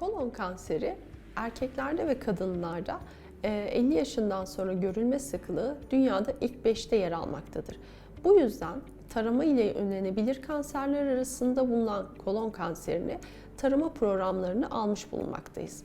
Kolon kanseri erkeklerde ve kadınlarda e, 50 yaşından sonra görülme sıklığı dünyada ilk 5'te yer almaktadır. Bu yüzden tarama ile önlenebilir kanserler arasında bulunan kolon kanserini tarama programlarını almış bulunmaktayız.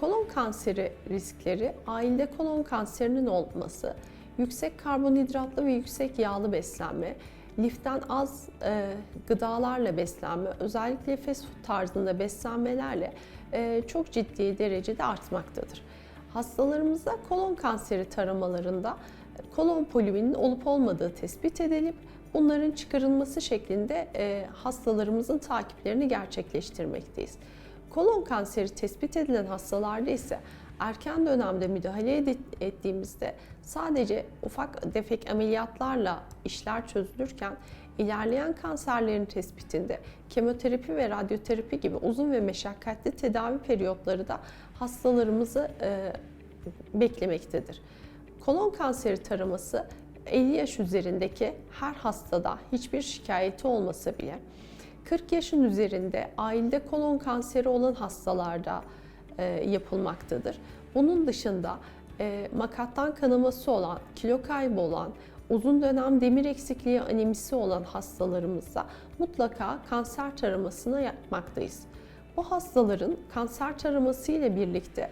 Kolon kanseri riskleri ailede kolon kanserinin olması, yüksek karbonhidratlı ve yüksek yağlı beslenme, liften az e, gıdalarla beslenme, özellikle fast food tarzında beslenmelerle e, çok ciddi derecede artmaktadır. Hastalarımızda kolon kanseri taramalarında kolon polibinin olup olmadığı tespit edilip bunların çıkarılması şeklinde e, hastalarımızın takiplerini gerçekleştirmekteyiz. Kolon kanseri tespit edilen hastalarda ise erken dönemde müdahale ettiğimizde sadece ufak defek ameliyatlarla işler çözülürken ilerleyen kanserlerin tespitinde kemoterapi ve radyoterapi gibi uzun ve meşakkatli tedavi periyotları da hastalarımızı e, beklemektedir. Kolon kanseri taraması 50 yaş üzerindeki her hastada hiçbir şikayeti olmasa bile 40 yaşın üzerinde ailede kolon kanseri olan hastalarda e, yapılmaktadır. Bunun dışında e, makattan kanaması olan, kilo kaybı olan, uzun dönem demir eksikliği anemisi olan hastalarımızda mutlaka kanser taramasını yapmaktayız. Bu hastaların kanser taraması ile birlikte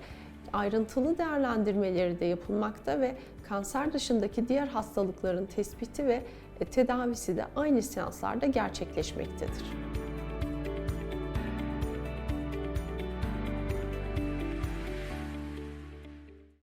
ayrıntılı değerlendirmeleri de yapılmakta ve kanser dışındaki diğer hastalıkların tespiti ve tedavisi de aynı seanslarda gerçekleşmektedir.